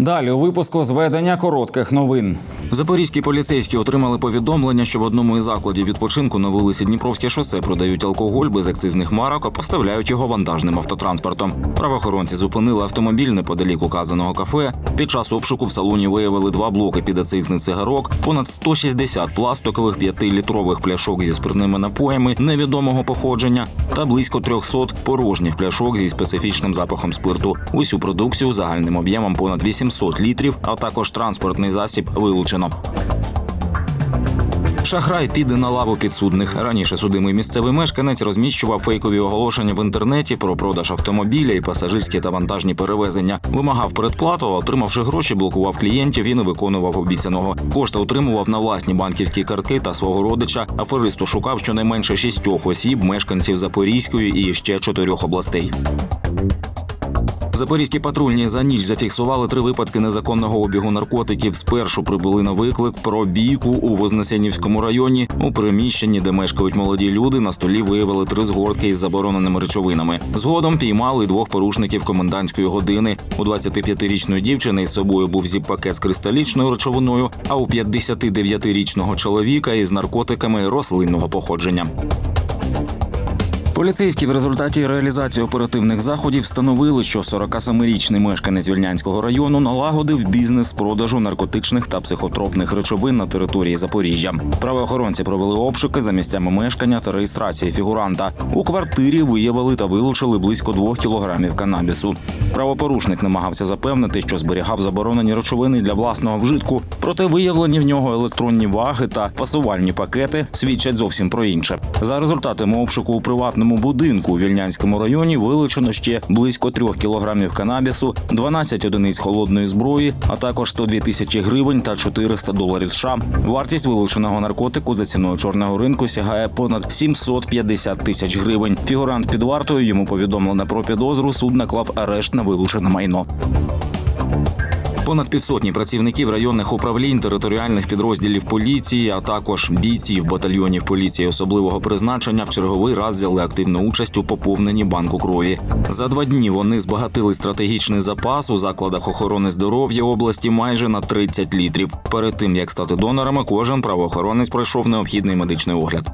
Далі у випуску зведення коротких новин. Запорізькі поліцейські отримали повідомлення, що в одному із закладів відпочинку на вулиці Дніпровське шосе продають алкоголь без акцизних марок, а поставляють його вантажним автотранспортом. Правоохоронці зупинили автомобіль неподалік указаного кафе. Під час обшуку в салоні виявили два блоки підакцизних цигарок, понад 160 пластикових 5-літрових пляшок зі спиртними напоями невідомого походження та близько 300 порожніх пляшок зі специфічним запахом спирту. Усю продукцію загальним об'ємом понад 800 літрів, а також транспортний засіб вилучено. Шахрай піде на лаву підсудних. Раніше судимий місцевий мешканець розміщував фейкові оголошення в інтернеті про продаж автомобіля і пасажирські та вантажні перевезення. Вимагав передплату, отримавши гроші, блокував клієнтів і не виконував обіцяного. Кошти отримував на власні банківські картки та свого родича. Аферисту шукав щонайменше шістьох осіб, мешканців Запорізької і ще чотирьох областей. Запорізькі патрульні за ніч зафіксували три випадки незаконного обігу наркотиків. Спершу прибули на виклик про бійку у Вознесенівському районі. У приміщенні, де мешкають молоді люди, на столі виявили три згортки із забороненими речовинами. Згодом піймали двох порушників комендантської години. У 25-річної дівчини із собою був зіп-пакет з кристалічною речовиною, а у 59-річного чоловіка із наркотиками рослинного походження. Поліцейські в результаті реалізації оперативних заходів встановили, що 47-річний мешканець Вільнянського району налагодив бізнес продажу наркотичних та психотропних речовин на території Запоріжжя. Правоохоронці провели обшуки за місцями мешкання та реєстрації фігуранта. У квартирі виявили та вилучили близько двох кілограмів канабісу. Правопорушник намагався запевнити, що зберігав заборонені речовини для власного вжитку, проте виявлені в нього електронні ваги та фасувальні пакети свідчать зовсім про інше. За результатами обшуку у приватному будинку у Вільнянському районі вилучено ще близько трьох кілограмів канабісу, 12 одиниць холодної зброї, а також 102 тисячі гривень та 400 доларів США. Вартість вилученого наркотику за ціною чорного ринку сягає понад 750 тисяч гривень. Фігурант під вартою йому повідомлено про підозру. Суд наклав арешт на вилучене майно. Понад півсотні працівників районних управлінь, територіальних підрозділів поліції, а також бійців батальйонів поліції особливого призначення в черговий раз взяли активну участь у поповненні банку крові. За два дні вони збагатили стратегічний запас у закладах охорони здоров'я області майже на 30 літрів. Перед тим як стати донорами, кожен правоохоронець пройшов необхідний медичний огляд.